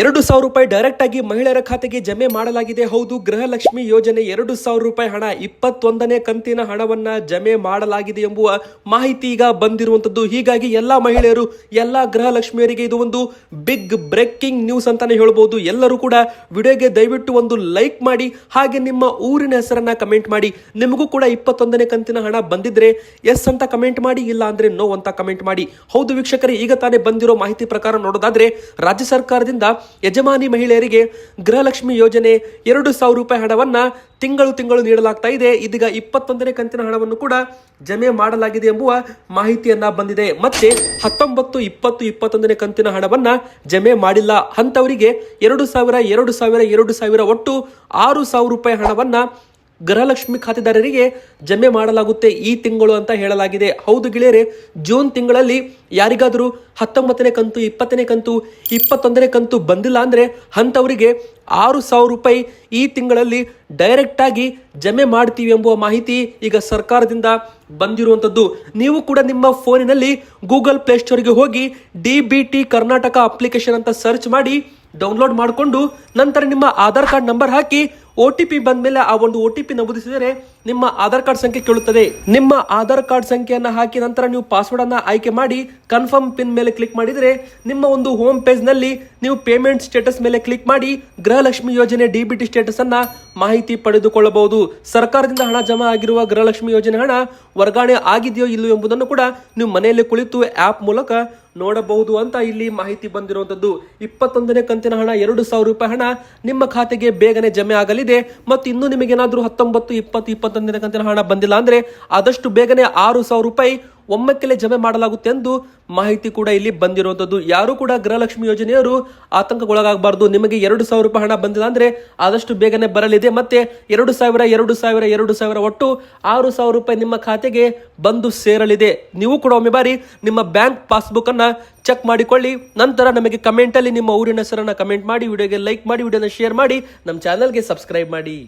ಎರಡು ಸಾವಿರ ರೂಪಾಯಿ ಡೈರೆಕ್ಟ್ ಆಗಿ ಮಹಿಳೆಯರ ಖಾತೆಗೆ ಜಮೆ ಮಾಡಲಾಗಿದೆ. ಹೌದು, ಗೃಹಲಕ್ಷ್ಮಿ ಯೋಜನೆ ಎರಡು ಸಾವಿರ ರೂಪಾಯಿ ಹಣ. ಇಪ್ಪತ್ತೊಂದನೇ ಕಂತಿನ ಹಣವನ್ನ ಜಮೆ ಮಾಡಲಾಗಿದೆ ಎಂಬುವ ಮಾಹಿತಿ ಈಗ ಬಂದಿರುವಂತದ್ದು. ಹೀಗಾಗಿ ಎಲ್ಲಾ ಮಹಿಳೆಯರು, ಎಲ್ಲಾ ಗೃಹಲಕ್ಷ್ಮಿಯರಿಗೆ ಇದು ಒಂದು ಬಿಗ್ ಬ್ರೇಕಿಂಗ್ ನ್ಯೂಸ್ ಅಂತಾನೆ ಹೇಳಬಹುದು ಎಲ್ಲರೂ ಕೂಡ ವಿಡಿಯೋಗೆ ದಯವಿಟ್ಟು ಒಂದು ಲೈಕ್ ಮಾಡಿ, ಹಾಗೆ ನಿಮ್ಮ ಊರಿನ ಹೆಸರನ್ನ ಕಮೆಂಟ್ ಮಾಡಿ. ನಿಮಗೂ ಕೂಡ ಇಪ್ಪತ್ತೊಂದನೇ ಕಂತಿನ ಹಣ ಬಂದಿದ್ರೆ ಎಸ್ ಅಂತ ಕಮೆಂಟ್ ಮಾಡಿ, ಇಲ್ಲ ಅಂದ್ರೆ ನೋ ಅಂತ ಕಮೆಂಟ್ ಮಾಡಿ. ಹೌದು, ವೀಕ್ಷಕರೇ, ಈಗ ತಾನೇ ಬಂದಿರೋ ಮಾಹಿತಿ ಪ್ರಕಾರ ನೋಡೋದಾದ್ರೆ, ರಾಜ್ಯ ಸರ್ಕಾರದಿಂದ ಯಜಮಾನಿ ಮಹಿಳೆಯರಿಗೆ ಗೃಹಲಕ್ಷ್ಮಿ ಯೋಜನೆ ಎರಡು ಸಾವಿರ ರೂಪಾಯಿ ಹಣವನ್ನ ತಿಂಗಳು ತಿಂಗಳು ನೀಡಲಾಗ್ತಾ ಇದೆ. ಇದೀಗ ಇಪ್ಪತ್ತೊಂದನೇ ಕಂತಿನ ಹಣವನ್ನು ಕೂಡ ಜಮೆ ಮಾಡಲಾಗಿದೆ ಎಂಬುವ ಮಾಹಿತಿಯನ್ನ ಬಂದಿದೆ. ಮತ್ತೆ ಹತ್ತೊಂಬತ್ತು, ಇಪ್ಪತ್ತು, ಇಪ್ಪತ್ತೊಂದನೇ ಕಂತಿನ ಹಣವನ್ನ ಜಮೆ ಮಾಡಿಲ್ಲ. ಅಂತವರಿಗೆ ಎರಡು ಸಾವಿರ ಎರಡು ಸಾವಿರ ಎರಡು ಸಾವಿರ ಒಟ್ಟು ಆರು ಸಾವಿರ ರೂಪಾಯಿ ಹಣವನ್ನ ಗೃಹಲಕ್ಷ್ಮಿ ಖಾತೆದಾರರಿಗೆ ಜಮೆ ಮಾಡಲಾಗುತ್ತೆ ಈ ತಿಂಗಳು ಅಂತ ಹೇಳಲಾಗಿದೆ. ಹೌದು ಗೆಳೆಯರೆ, ಜೂನ್ ತಿಂಗಳಲ್ಲಿ ಯಾರಿಗಾದರೂ ಹತ್ತೊಂಬತ್ತನೇ ಕಂತು, ಇಪ್ಪತ್ತನೇ ಕಂತು, ಇಪ್ಪತ್ತೊಂದನೇ ಕಂತು ಬಂದಿಲ್ಲ ಅಂದರೆ ಅಂಥವರಿಗೆ ಆರು ಸಾವಿರ ರೂಪಾಯಿ ಈ ತಿಂಗಳಲ್ಲಿ ಡೈರೆಕ್ಟಾಗಿ ಜಮೆ ಮಾಡ್ತೀವಿ ಎಂಬುವ ಮಾಹಿತಿ ಈಗ ಸರ್ಕಾರದಿಂದ ಬಂದಿರುವಂಥದ್ದು. ನೀವು ಕೂಡ ನಿಮ್ಮ ಫೋನಿನಲ್ಲಿ ಗೂಗಲ್ ಪ್ಲೇಸ್ಟೋರ್ಗೆ ಹೋಗಿ D B T Karnataka application ಅಂತ ಸರ್ಚ್ ಮಾಡಿ ಡೌನ್ಲೋಡ್ ಮಾಡಿಕೊಂಡು ನಂತರ ನಿಮ್ಮ ಆಧಾರ್ ಕಾರ್ಡ್ ನಂಬರ್ ಹಾಕಿ ಒ ಟಿ ಪಿ ಬಂದ್ಮೇಲೆ ಆ ಒಂದು ಒ ಟಿ ಪಿ ನಮೂದಿಸಿದರೆ ನಿಮ್ಮ ಆಧಾರ್ ಕಾರ್ಡ್ ಸಂಖ್ಯೆ ಕೇಳುತ್ತದೆ. ನಿಮ್ಮ ಆಧಾರ್ ಕಾರ್ಡ್ ಸಂಖ್ಯೆಯನ್ನು ಹಾಕಿ ನಂತರ ನೀವು ಪಾಸ್ವರ್ಡ್ ಅನ್ನು ಆಯ್ಕೆ ಮಾಡಿ ಕನ್ಫರ್ಮ್ ಪಿನ್ ಮೇಲೆ ಕ್ಲಿಕ್ ಮಾಡಿದರೆ ನಿಮ್ಮ ಒಂದು ಹೋಮ್ ಪೇಜ್ನಲ್ಲಿ ನೀವು ಪೇಮೆಂಟ್ ಸ್ಟೇಟಸ್ ಮೇಲೆ ಕ್ಲಿಕ್ ಮಾಡಿ, ಗೃಹಲಕ್ಷ್ಮಿ ಯೋಜನೆ ಡಿ ಬಿ ಟಿ ಸ್ಟೇಟಸ್ ಅನ್ನ ಮಾಹಿತಿ ಪಡೆದುಕೊಳ್ಳಬಹುದು. ಸರ್ಕಾರದಿಂದ ಹಣ ಜಮಾ ಆಗಿರುವ ಗೃಹಲಕ್ಷ್ಮಿ ಯೋಜನೆ ಹಣ ವರ್ಗಾವಣೆ ಆಗಿದೆಯೋ ಇಲ್ಲೋ ಎಂಬುದನ್ನು ಕೂಡ ನೀವು ಮನೆಯಲ್ಲಿ ಕುಳಿತು ಆಪ್ ಮೂಲಕ ನೋಡಬಹುದು ಅಂತ ಇಲ್ಲಿ ಮಾಹಿತಿ ಬಂದಿರುವಂತದ್ದು ಇಪ್ಪತ್ತೊಂದನೇ ಕಂತಿನ ಹಣ, ಎರಡು ಸಾವಿರ ರೂಪಾಯಿ ಹಣ ನಿಮ್ಮ ಖಾತೆಗೆ ಬೇಗನೆ ಜಮೆ ಆಗಲಿದೆ. ಮತ್ತು ಇನ್ನು ನಿಮಗೇನಾದರೂ ಹತ್ತೊಂಬತ್ತು, ಇಪ್ಪತ್ತು, ಇಪ್ಪತ್ತೊಂದನೇ ಕಂತಿನ ಹಣ ಬಂದಿಲ್ಲ ಅಂದ್ರೆ ಆದಷ್ಟು ಬೇಗನೆ ಆರು ಸಾವಿರ ರೂಪಾಯಿ ಒಮ್ಮೆಕ್ಕಲೆ ಜಮೆ ಮಾಡಲಾಗುತ್ತೆ ಎಂದು ಮಾಹಿತಿ ಕೂಡ ಇಲ್ಲಿ ಬಂದಿರುವಂತದ್ದು. ಯಾರು ಕೂಡ ಗೃಹಲಕ್ಷ್ಮಿ ಯೋಜನೆಯವರು ಆತಂಕಗೊಳಗಾಗಬಾರ್ದು ನಿಮಗೆ ಎರಡು ಸಾವಿರ ರೂಪಾಯಿ ಹಣ ಬಂದಿಲ್ಲ ಅಂದ್ರೆ ಆದಷ್ಟು ಬೇಗನೆ ಬರಲಿದೆ. ಮತ್ತೆ ಎರಡು ಸಾವಿರ ಎರಡು ಸಾವಿರ ಎರಡು ಸಾವಿರ ಒಟ್ಟು ಆರು ಸಾವಿರ ರೂಪಾಯಿ ನಿಮ್ಮ ಖಾತೆಗೆ ಬಂದು ಸೇರಲಿದೆ. ನೀವು ಕೂಡ ಒಮ್ಮೆ ಬಾರಿ ನಿಮ್ಮ ಬ್ಯಾಂಕ್ ಪಾಸ್ಬುಕ್ ಅನ್ನ ಚೆಕ್ ಮಾಡಿಕೊಳ್ಳಿ. ನಂತರ ನಮಗೆ ಕಮೆಂಟ್ ಅಲ್ಲಿ ನಿಮ್ಮ ಊರಿನ ಹೆಸರನ್ನ ಕಮೆಂಟ್ ಮಾಡಿ, ವಿಡಿಯೋಗೆ ಲೈಕ್ ಮಾಡಿ, ವಿಡಿಯೋನ ಶೇರ್ ಮಾಡಿ, ನಮ್ಮ ಚಾನಲ್ಗೆ ಸಬ್ಸ್ಕ್ರೈಬ್ ಮಾಡಿ.